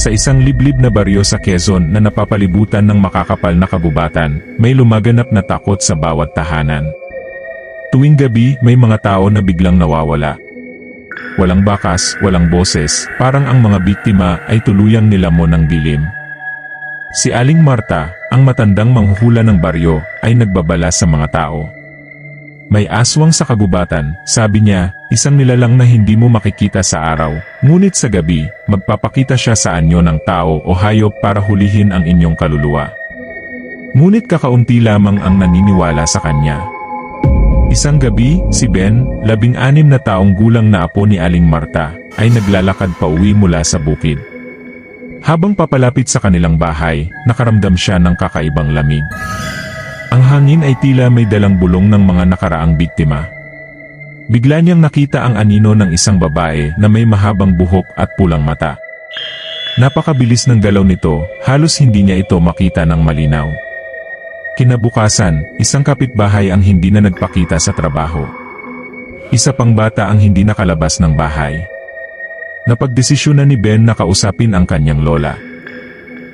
Sa isang liblib na baryo sa Quezon na napapalibutan ng makakapal na kagubatan, may lumaganap na takot sa bawat tahanan. Tuwing gabi, may mga tao na biglang nawawala. Walang bakas, walang boses, parang ang mga biktima ay tuluyang nilamon ng dilim. Si Aling Marta, ang matandang manghuhula ng baryo, ay nagbabala sa mga tao. May aswang sa kagubatan, sabi niya, isang nilalang na hindi mo makikita sa araw, ngunit sa gabi, magpapakita siya sa anyo ng tao o hayop para hulihin ang inyong kaluluwa. Ngunit kakaunti lamang ang naniniwala sa kanya. Isang gabi, si Ben, labing-anim na taong gulang na apo ni Aling Marta, ay naglalakad pa uwi mula sa bukid. Habang papalapit sa kanilang bahay, nakaramdam siya ng kakaibang lamig. Ang hangin ay tila may dalang bulong ng mga nakaraang biktima. Bigla niyang nakita ang anino ng isang babae na may mahabang buhok at pulang mata. Napakabilis ng galaw nito, halos hindi niya ito makita ng malinaw. Kinabukasan, isang kapitbahay ang hindi na nagpakita sa trabaho. Isa pang bata ang hindi nakalabas ng bahay. Napagdesisyonan ni Ben na kausapin ang kanyang lola.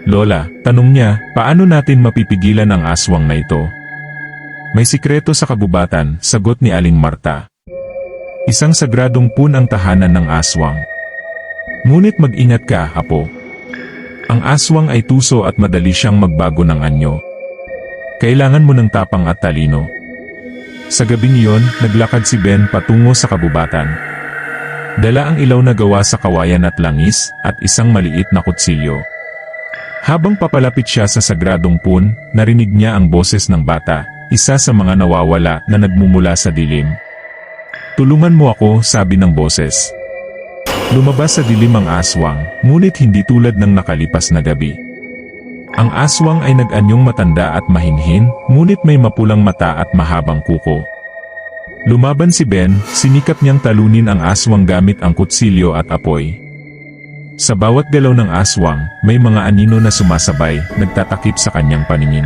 Lola, tanong niya, paano natin mapipigilan ang aswang na ito? May sikreto sa kabubatan, sagot ni Aling Marta. Isang sagradong pun ang tahanan ng aswang. Ngunit mag-ingat ka, apo. Ang aswang ay tuso at madali siyang magbago ng anyo. Kailangan mo ng tapang at talino. Sa gabing iyon, naglakad si Ben patungo sa kabubatan. Dala ang ilaw na gawa sa kawayan at langis, at isang maliit na kutsilyo. Habang papalapit siya sa sagradong pun, narinig niya ang boses ng bata, isa sa mga nawawala na nagmumula sa dilim. Tulungan mo ako, sabi ng boses. Lumabas sa dilim ang aswang, ngunit hindi tulad ng nakalipas na gabi. Ang aswang ay nag-anyong matanda at mahinhin, ngunit may mapulang mata at mahabang kuko. Lumaban si Ben, sinikap niyang talunin ang aswang gamit ang kutsilyo at apoy. Sa bawat galaw ng aswang, may mga anino na sumasabay, nagtatakip sa kanyang paningin.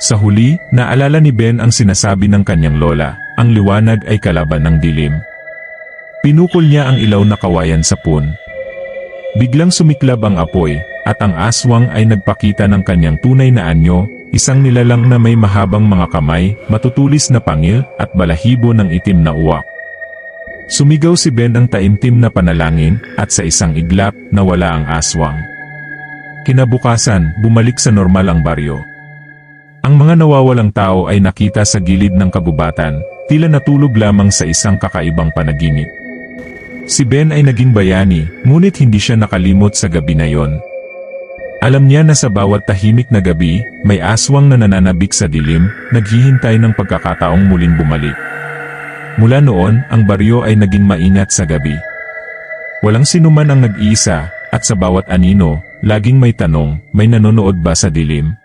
Sa huli, naalala ni Ben ang sinasabi ng kanyang lola, ang liwanag ay kalaban ng dilim. Pinukol niya ang ilaw na kawayan sa pun. Biglang sumiklab ang apoy, at ang aswang ay nagpakita ng kanyang tunay na anyo, isang nilalang na may mahabang mga kamay, matutulis na pangil, at balahibo ng itim na uwak. Sumigaw si Ben ang taimtim na panalangin, at sa isang iglap, nawala ang aswang. Kinabukasan, bumalik sa normal ang baryo. Ang mga nawawalang tao ay nakita sa gilid ng kabubatan, tila natulog lamang sa isang kakaibang panaginip. Si Ben ay naging bayani, ngunit hindi siya nakalimot sa gabi na yon. Alam niya na sa bawat tahimik na gabi, may aswang na nananabik sa dilim, naghihintay ng pagkakataong muling bumalik. Mula noon, ang baryo ay naging maingat sa gabi. Walang sinuman ang nag-iisa, at sa bawat anino, laging may tanong, may nanonood ba sa dilim?